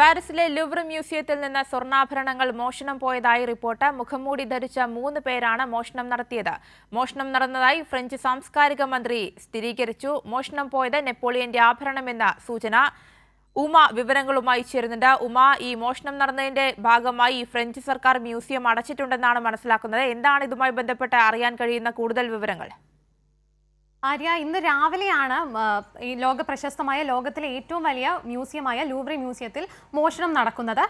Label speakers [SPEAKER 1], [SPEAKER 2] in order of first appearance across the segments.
[SPEAKER 1] പാരീസിലെ ലുവർ മ്യൂസിയത്തിൽ നിന്ന് സ്വർണാഭരണങ്ങൾ മോഷണം പോയതായി റിപ്പോർട്ട്. മുഖംമൂടി ധരിച്ച മൂന്ന് പേരാണ് മോഷണം നടത്തിയത്. മോഷണം നടന്നതായി ഫ്രഞ്ച് സാംസ്കാരിക മന്ത്രി സ്ഥിരീകരിച്ചു. മോഷണം പോയത് നെപ്പോളിയന്റെ ആഭരണമെന്ന സൂചന ഉമ വിവരങ്ങളുമായി ചേരുന്നുണ്ട്. ഉമ ഈ മോഷണം നടന്നതിന്റെ ഭാഗമായി ഫ്രഞ്ച് സർക്കാർ മ്യൂസിയം അടച്ചിട്ടുണ്ടെന്നാണ് മനസ്സിലാക്കുന്നത്. എന്താണ് ഇതുമായി ബന്ധപ്പെട്ട് അറിയാൻ കഴിയുന്ന കൂടുതൽ വിവരങ്ങൾ?
[SPEAKER 2] ആര്യ ഇന്ന് രാവിലെയാണ് ഈ ലോക പ്രശസ്തമായ ലോകത്തിലെ ഏറ്റവും വലിയ മ്യൂസിയമായ ലൂബ്രി മ്യൂസിയത്തിൽ മോഷണം നടക്കുന്നത്.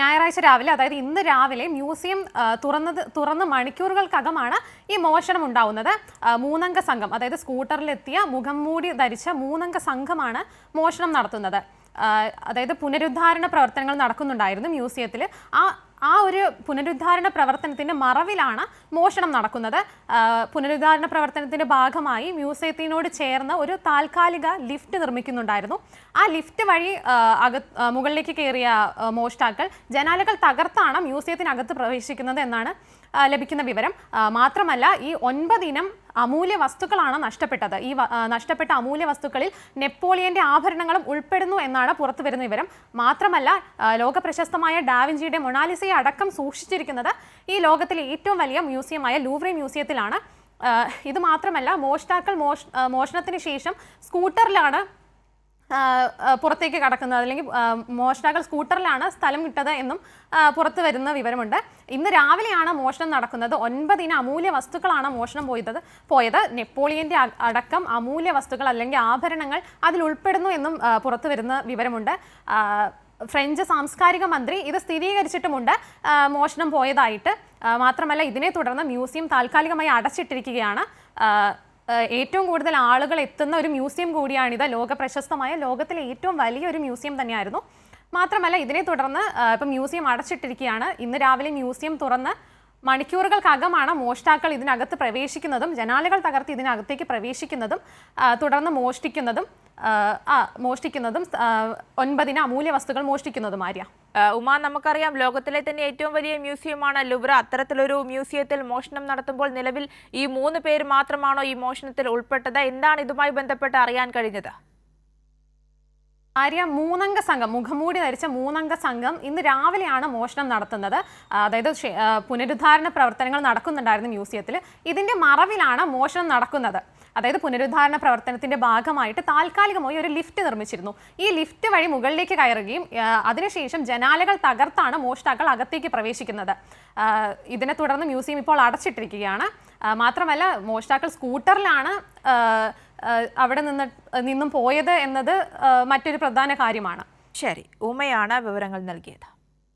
[SPEAKER 2] ഞായറാഴ്ച രാവിലെ അതായത് ഇന്ന് രാവിലെ മ്യൂസിയം തുറന്നത് തുറന്ന് മണിക്കൂറുകൾക്കകമാണ് ഈ മോഷണം ഉണ്ടാവുന്നത്. മൂന്നംഗ സംഘം അതായത് സ്കൂട്ടറിലെത്തിയ മുഖം മൂടി ധരിച്ച മൂന്നംഗ സംഘമാണ് മോഷണം നടത്തുന്നത്. അതായത് പുനരുദ്ധാരണ പ്രവർത്തനങ്ങൾ നടക്കുന്നുണ്ടായിരുന്നു മ്യൂസിയത്തിൽ. ആ ആ ഒരു പുനരുദ്ധാരണ പ്രവർത്തനത്തിന്റെ മറവിലാണ് മോഷണം നടക്കുന്നത്. പുനരുദ്ധാരണ പ്രവർത്തനത്തിന്റെ ഭാഗമായി മ്യൂസിയത്തിനോട് ചേർന്ന് ഒരു താൽക്കാലിക ലിഫ്റ്റ് നിർമ്മിക്കുന്നുണ്ടായിരുന്നു. ആ ലിഫ്റ്റ് വഴി അകത്ത് അക മുകളിലേക്ക് കയറിയ മോഷ്ടാക്കൾ ജനാലകൾ തകർത്താണ് മ്യൂസിയത്തിനകത്ത് പ്രവേശിക്കുന്നത് എന്നാണ് ലഭിക്കുന്ന വിവരം. മാത്രമല്ല ഈ ഒൻപതിനം അമൂല്യ വസ്തുക്കളാണ് നഷ്ടപ്പെട്ടത്. ഈ നഷ്ടപ്പെട്ട അമൂല്യ വസ്തുക്കളിൽ നെപ്പോളിയന്റെ ആഭരണങ്ങളും ഉൾപ്പെടുന്നു എന്നാണ് പുറത്തു വരുന്ന വിവരം. മാത്രമല്ല ലോക പ്രശസ്തമായ ഡാവിഞ്ചിയുടെ മൊണാലിസയെ അടക്കം സൂക്ഷിച്ചിരിക്കുന്നത് ഈ ലോകത്തിലെ ഏറ്റവും വലിയ മ്യൂസിയമായ ലൂവ്രി മ്യൂസിയത്തിലാണ്. ഇത് മാത്രമല്ല മോഷ്ടാക്കൾ മോഷ മോഷണത്തിന് ശേഷം സ്കൂട്ടറിലാണ് പുറത്തേക്ക് കടക്കുന്നത് അല്ലെങ്കിൽ മോഷണകൾ സ്കൂട്ടറിലാണ് സ്ഥലം വിട്ടത് എന്നും പുറത്തു വരുന്ന വിവരമുണ്ട്. ഇന്ന് രാവിലെയാണ് മോഷണം നടക്കുന്നത്. ഒൻപതിന് അമൂല്യ വസ്തുക്കളാണ് മോഷണം പോയത് പോയത്. നെപ്പോളിയന്റെ അടക്കം അമൂല്യ വസ്തുക്കൾ അല്ലെങ്കിൽ ആഭരണങ്ങൾ അതിൽ ഉൾപ്പെടുന്നു എന്നും പുറത്തു വരുന്ന വിവരമുണ്ട്. ഫ്രഞ്ച് സാംസ്കാരിക മന്ത്രി ഇത് സ്ഥിരീകരിച്ചിട്ടുമുണ്ട് മോഷണം പോയതായിട്ട്. മാത്രമല്ല ഇതിനെ തുടർന്ന് മ്യൂസിയം താൽക്കാലികമായി അടച്ചിട്ടിരിക്കുകയാണ്. ഏറ്റവും കൂടുതൽ ആളുകൾ എത്തുന്ന ഒരു മ്യൂസിയം കൂടിയാണിത് ലോക പ്രശസ്തമായ ലോകത്തിലെ ഏറ്റവും വലിയ ഒരു മ്യൂസിയം തന്നെയായിരുന്നു. മാത്രമല്ല ഇതിനെ തുടർന്ന് ഇപ്പം മ്യൂസിയം അടച്ചിട്ടിരിക്കുകയാണ്. ഇന്ന് രാവിലെ മ്യൂസിയം തുറന്ന് മണിക്കൂറുകൾക്കകമാണ് മോഷ്ടാക്കൾ ഇതിനകത്ത് പ്രവേശിക്കുന്നതും ജനാലകൾ തകർത്ത് ഇതിനകത്തേക്ക് പ്രവേശിക്കുന്നതും തുടർന്ന് മോഷ്ടിക്കുന്നതും മോഷ്ടിക്കുന്നതും ഒൻപതിന് അമൂല്യ വസ്തുക്കൾ മോഷ്ടിക്കുന്നതും ആര്യ.
[SPEAKER 1] ഉമ നമുക്കറിയാം ലോകത്തിലെ തന്നെ ഏറ്റവും വലിയ മ്യൂസിയമാണ് ലുബ്ര അത്തരത്തിലൊരു മ്യൂസിയത്തിൽ മോഷണം നടത്തുമ്പോൾ നിലവിൽ ഈ മൂന്ന് പേര് മാത്രമാണോ ഈ മോഷണത്തിൽ ഉൾപ്പെട്ടത്? എന്താണ് ഇതുമായി ബന്ധപ്പെട്ട് അറിയാൻ കഴിഞ്ഞത്?
[SPEAKER 2] ആര്യ മൂന്നംഗ സംഘം മുഖംമൂടി ധരിച്ച മൂന്നംഗ സംഘം ഇന്ന് രാവിലെയാണ് മോഷണം നടത്തുന്നത്. അതായത് പുനരുദ്ധാരണ പ്രവർത്തനങ്ങൾ നടക്കുന്നുണ്ടായിരുന്നു മ്യൂസിയത്തിൽ. ഇതിന്റെ മറവിലാണ് മോഷണം നടക്കുന്നത്. അതായത് പുനരുദ്ധാരണ പ്രവർത്തനത്തിന്റെ ഭാഗമായിട്ട് താൽക്കാലികമായി ഒരു ലിഫ്റ്റ് നിർമ്മിച്ചിരുന്നു. ഈ ലിഫ്റ്റ് വഴി മുകളിലേക്ക് കയറുകയും അതിനുശേഷം ജനാലകൾ തകർത്താണ് മോഷ്ടാക്കൾ അകത്തേക്ക് പ്രവേശിക്കുന്നത്. ഇതിനെ തുടർന്ന് മ്യൂസിയം ഇപ്പോൾ അടച്ചിട്ടിരിക്കുകയാണ്. മാത്രമല്ല മോഷ്ടാക്കൾ സ്കൂട്ടറിലാണ് അവിടെ നിന്ന് നിന്നും പോയത് എന്നത് മറ്റൊരു പ്രധാന കാര്യമാണ്.
[SPEAKER 1] ശരി ഉമയാണ് വിവരങ്ങൾ നൽകിയത്.